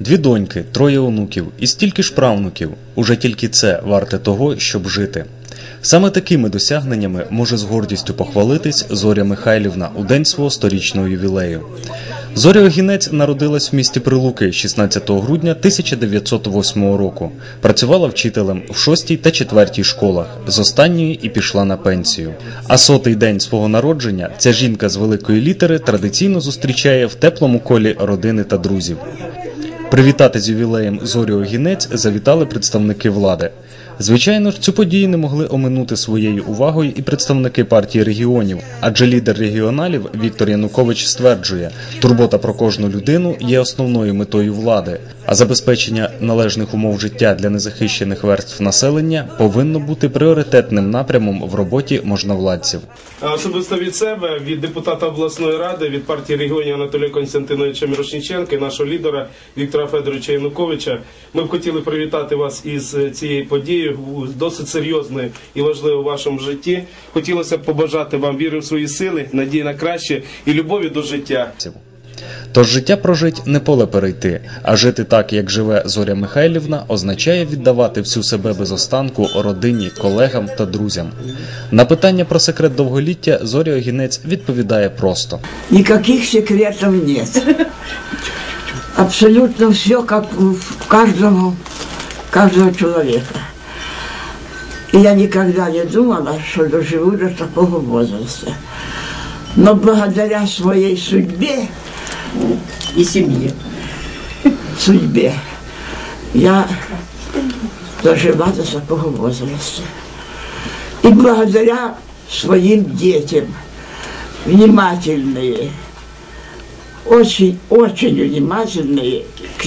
Дві доньки, троє онуків і стільки ж правнуків. Уже тільки це варте того, щоб жити. Саме такими досягненнями може з гордістю похвалитись Зоря Михайлівна у день свого сторічного ювілею. Зоря Огінець народилась в місті Прилуки 16 грудня 1908 року. Працювала вчителем в 6 та 4 школах. З останньої і пішла на пенсію. А сотий день свого народження ця жінка з великої літери традиційно зустрічає в теплому колі родини та друзів. Привітати з ювілеєм Зорю Огінець завітали представники влади. Звичайно ж, цю подію не могли оминути своєю увагою і представники партії регіонів, адже лідер регіоналів Віктор Янукович стверджує, турбота про кожну людину є основною метою влади, а забезпечення належних умов життя для незахищених верств населення повинно бути пріоритетним напрямом в роботі можновладців. Особисто від себе, від депутата обласної ради, від партії регіонів Анатолія Константиновича Мірошниченка і нашого лідера Віктора Федоровича Януковича, ми б хотіли привітати вас із е, цією подією, досить серйозною і важливою у вашому житті. Хотілося б побажати вам віри в свої сили, надії на краще і любові до життя. Тож життя прожить не поле перейти, а жити так, як живе Зоря Михайлівна, означає віддавати всю себе без останку родині, колегам та друзям. На питання про секрет довголіття Зоря Огінець відповідає просто. Никаких секретов нет. Абсолютно все как в каждому, каждого человека. И я никогда не думала, что доживу до такого возраста. Но благодаря своей судьбе и семье. судьбе. Я дожила до такого возраста. И благодаря своим детям, внимательные, очень-очень внимательные к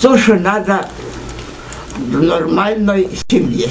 то, что надо в нормальной семье.